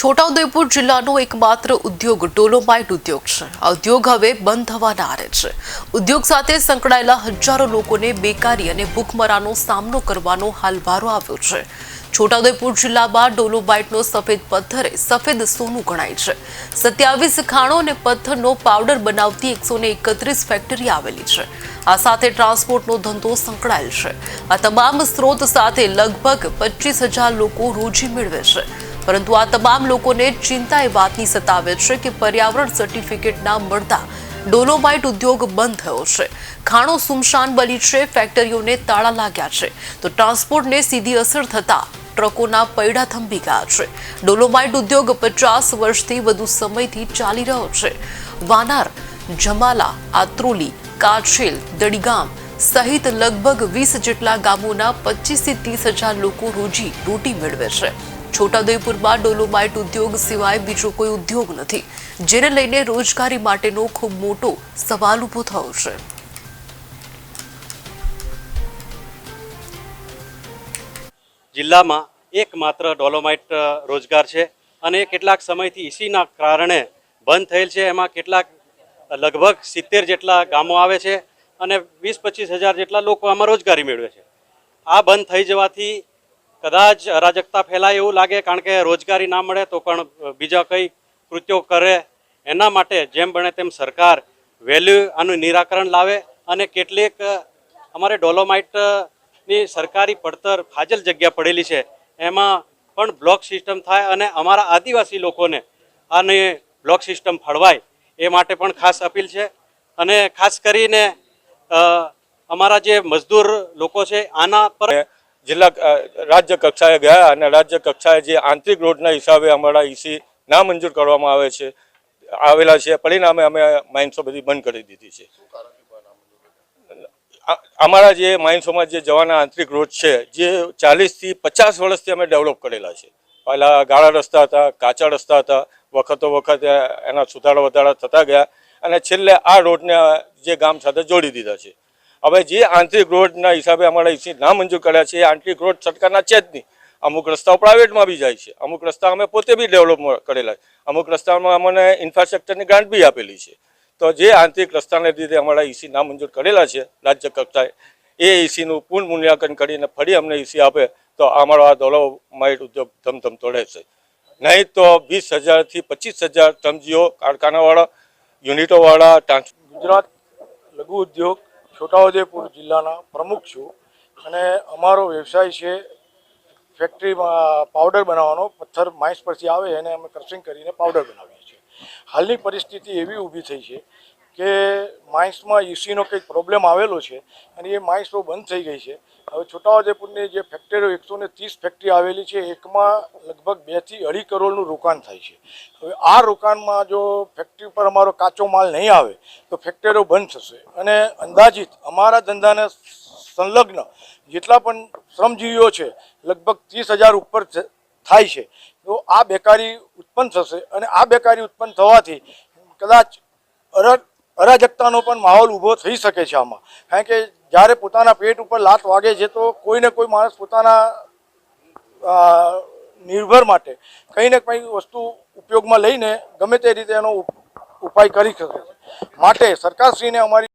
છોટાઉદેપુર જિલ્લાનો એકમાત્ર ઉદ્યોગ ડોલોમાઇટ ઉદ્યોગ છે. આ ઉદ્યોગ હવે બંધ થવાના આરે છે. ઉદ્યોગ સાથે સંકળાયેલા હજારો લોકોને બેકારી અને ભૂખમરાનો સામનો કરવાનો હાલ વારો આવ્યો છે. છોટાઉદેપુર જિલ્લામાં ડોલોમાઇટનો સફેદ પથ્થર સફેદ સોનું ગણાય છે. સત્યાવીસ ખાણો અને પથ્થરનો પાવડર બનાવતી એકસો એકત્રીસ ફેક્ટરી આવેલી છે. આ સાથે ટ્રાન્સપોર્ટનો ધંધો સંકળાયેલ છે. આ તમામ સ્ત્રોત સાથે લગભગ પચીસ હજાર લોકો રોજી મેળવે છે. પરંતુ આ તમામ લોકોને ચિંતા એ વાતની સતાવે છે કે પર્યાવરણ સર્ટિફિકેટ ના મળતા ડોલોમાઇટ ઉદ્યોગ બંધ થયો છે. ખાણો સુમશાન બની છે, ફેક્ટરીઓને તાળા લાગ્યા છે. તો ટ્રાન્સપોર્ટને સીધી અસર થતા ટ્રકોના પૈડા થંભી ગયા છે. ડોલોમાઇટ ઉદ્યોગ પચાસ વર્ષથી વધુ સમયથી ચાલી રહ્યો છે. વાનાર, જમાલા, આત્રોલી, કાછેલ, દડીગામ સહિત લગભગ વીસ જેટલા ગામોના પચીસથી ત્રીસ હજાર લોકો રોજી રોટી મેળવે છે. છોટાઉદેપુરમાં ડોલોમાઇટ ઉદ્યોગ સિવાય બીજો કોઈ ઉદ્યોગ નથી, જેને લઈને રોજગારી માટેનો ખૂબ મોટો સવાલ ઊભો થયો છે. જિલ્લામાં એકમાત્ર ડોલોમાઇટ રોજગાર છે અને કેટલાક સમયથી ઈસીના કારણે બંધ થયેલ છે. એમાં કેટલાક લગભગ સિત્તેર જેટલા ગામો આવે છે અને વીસ પચીસ હજાર જેટલા લોકો આમાં રોજગારી મેળવે છે. આ બંધ થઈ જવાથી કદાચ અરાજકતા ફેલાય એવું લાગે કારણ કે રોજગારી ના મળે તો પણ બીજા કઈ કૃત્યો કરે. એના માટે જેમ બને તેમ સરકાર વહેલું આનું નિરાકરણ લાવે અને કેટલીક અમારે ડોલોમાઇટની સરકારી પડતર ફાજલ જગ્યા પડેલી છે. એમાં પણ બ્લોક સિસ્ટમ થાય અને અમારા આદિવાસી લોકોને આને બ્લોક સિસ્ટમ ફળવાય એ માટે પણ ખાસ અપીલ છે. અને ખાસ કરીને અમારા જે મજદૂર લોકો છે, આના પર જિલ્લા રાજ્ય કક્ષાએ ગયા અને રાજ્ય કક્ષાએ જે આંતરિક રોડના હિસાબે અમારા ઈસી નામંજૂર કરવામાં આવે છે, આવેલા છે, પરિણામે અમે માઇન્સો બધી બંધ કરી દીધી છે. અમારા જે માઇન્સોમાં જે જવાના આંતરિક રોડ છે, જે ચાલીસથી પચાસ વર્ષથી અમે ડેવલપ કરેલા છે. પહેલા ગાળા રસ્તા હતા, કાચા રસ્તા હતા, વખતો વખત એના સુધારા વધારા થતા ગયા અને છેલ્લે આ રોડને જે ગામ સાથે જોડી દીધા છે. હવે જે આંતરિક રોડના હિસાબે અમારા ઈસી નામંજૂર કર્યા છે, એ આંતરિક રોડ સરકારના છે જ નહીં. અમુક રસ્તાઓ પ્રાઇવેટમાં બી જાય છે. અમુક રસ્તા અમે પોતે બી ડેવલપ કરેલા છે. અમુક રસ્તામાં અમને ઇન્ફ્રાસ્ટ્રક્ચરની ગ્રાન્ટ બી આપેલી છે. તો જે આંતરિક રસ્તાને લીધે અમારા ઈસી નામંજૂર કરેલા છે, રાજ્ય કક્ષાએ, એ ઈસીનું પૂર્ણ મૂલ્યાંકન કરીને ફરી અમને ઈસી આપે, તો અમારો આ દોલો માઇટ ઉદ્યોગ ધમધમતો રહેશે. નહીં તો વીસ હજારથી પચીસ હજાર શ્રમજીવો કારખાનાવાળા, યુનિટોવાળા ગુજરાત લઘુ ઉદ્યોગ છોટાઉદેપુર જિલ્લાના પ્રમુખ છું અને અમારો વ્યવસાય છે ફેક્ટરીમાં પાવડર બનાવવાનો. પથ્થર માઇન્સ પરથી આવે એને અમે ક્રશિંગ કરીને પાવડર બનાવીએ હાલની પરિસ્થિતિ એવી ઊભી થઈ છે કે માઇન્સમાં ઈસીનો કંઈક પ્રોબ્લેમ આવેલો છે અને એ માઇન્સ બંધ થઈ ગઈ છે. હવે છોટાઉદેપુરની જે ફેક્ટરીઓ એકસો ને ત્રીસ ફેક્ટરી આવેલી છે, એકમાં લગભગ બેથી અઢી કરોડનું રોકાણ થાય છે. હવે આ રોકાણમાં જો ફેક્ટરી પર અમારો કાચો માલ નહીં આવે, તો ફેક્ટરીઓ બંધ થશે. અને અંદાજિત અમારા ધંધાને સંલગ્ન જેટલા પણ શ્રમજીવીઓ છે, લગભગ ત્રીસ હજાર ઉપર થાય છે. તો આ બેકારી ઉત્પન્ન થશે અને આ બેકારી ઉત્પન્ન થવાથી કદાચ અર, અરાજકતાનો પણ માહોલ ઊભો થઈ શકે છે આમાં. કારણ કે જ્યારે પોતાના પેટ ઉપર લાત વાગે છે તો કોઈને કોઈ માણસ પોતાના નિર્ભર માટે કંઈ ને કંઈ વસ્તુ ઉપયોગમાં લઈને ગમે તે રીતે એનો ઉપ- ઉપાય કરી શકે છે. માટે સરકારશ્રીને અમારી